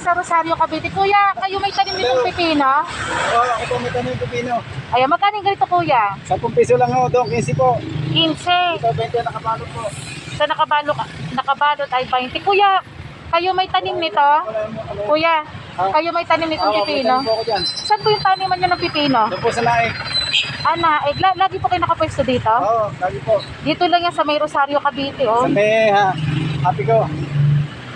Sa Rosario, Cavite. Kuya, kayo may tanim nitong pipino? Oo, ako po may tanong pipino. Ayan, magkano ganito kuya? 10 piso lang ho, doon, 15 po. 15. Ito, 20 nakabalot po. Sa nakabalot, nakabalot ay 20. Kuya, kayo may tanim nito? Kuya, kayo may tanim nitong Oo, may pipino? ako dyan. Saan po yung taniman nyo ng pipino? Doon po sa naik. Ana, eh, la- lagi po kayo nakapwesto dito? Oo, lagi po. Dito lang yan sa may Rosario, Cavite, oh. Sa may, ha, happy ko.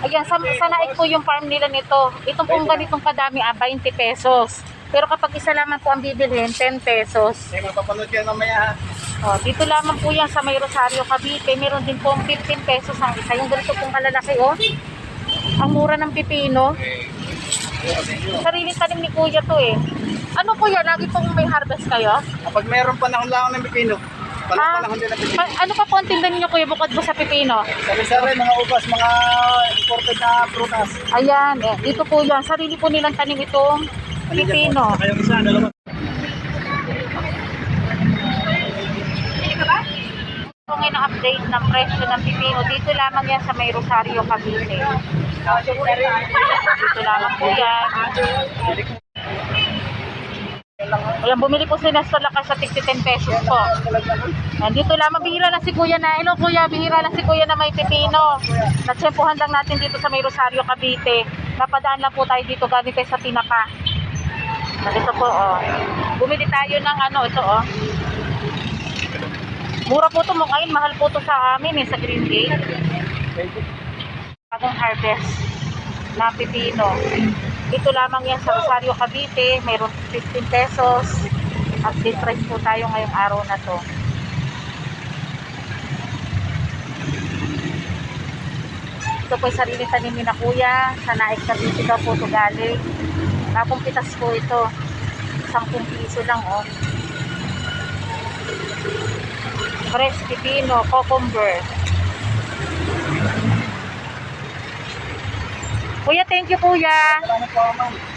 Ayan, sa, sa naik po yung farm nila nito. Itong pong ganitong kadami, ah, 20 pesos. Pero kapag isa lamang po ang bibilhin, 10 pesos. May mapapanood kayo mamaya ha. Oh, dito lamang po yan sa may Rosario, Cavite. Meron din pong 15 pesos ang isa. Yung ganito pong kalalaki, oh. Ang mura ng pipino. Sariling tanim ni Kuya to eh. Ano Kuya, lagi pong may harvest kayo? Kapag mayroong panahon lang ng pipino, Ah, panahon din ano pa po ang tinda ninyo Kuya bukod po sa pipino? Sari-sari, mga ubas, mga imported na prutas. Ayan, eh, dito po yan. Sarili po nilang tanim itong pipino. Kayong isa, dalawa. Ngayon ang update ng presyo ng pipino. Dito lamang yan sa may Rosario, Cavite. Dito lamang po yan. Ayan, bumili po si Nestor Lakas sa 10 pesos po. Nandito lamang, bihira lang si Kuya na. Hello Kuya, bihira lang si Kuya na may pipino. Natsempuhan lang natin dito sa may Rosario, Cavite. Napadaan lang po tayo dito galing tayo sa Tinapa. Ito po, oh. Bumili tayo ng ano, ito, oh. Mura po ito mo ngayon, mahal po ito sa amin eh, sa Green Gate. Bagong harvest na pipino. Ito lamang yan sa Rosario, Cavite. Mayroon 15 pesos. At price po tayo ngayong araw na to. Ito po yung sarili tanim ni na kuya. Sa Naik Cavite daw po ito galing. Bagong pitas po ito. 10 piso lang oh. Fresh pipino, cucumber. Kuya, thank you kuya. Salamat po, ma'am.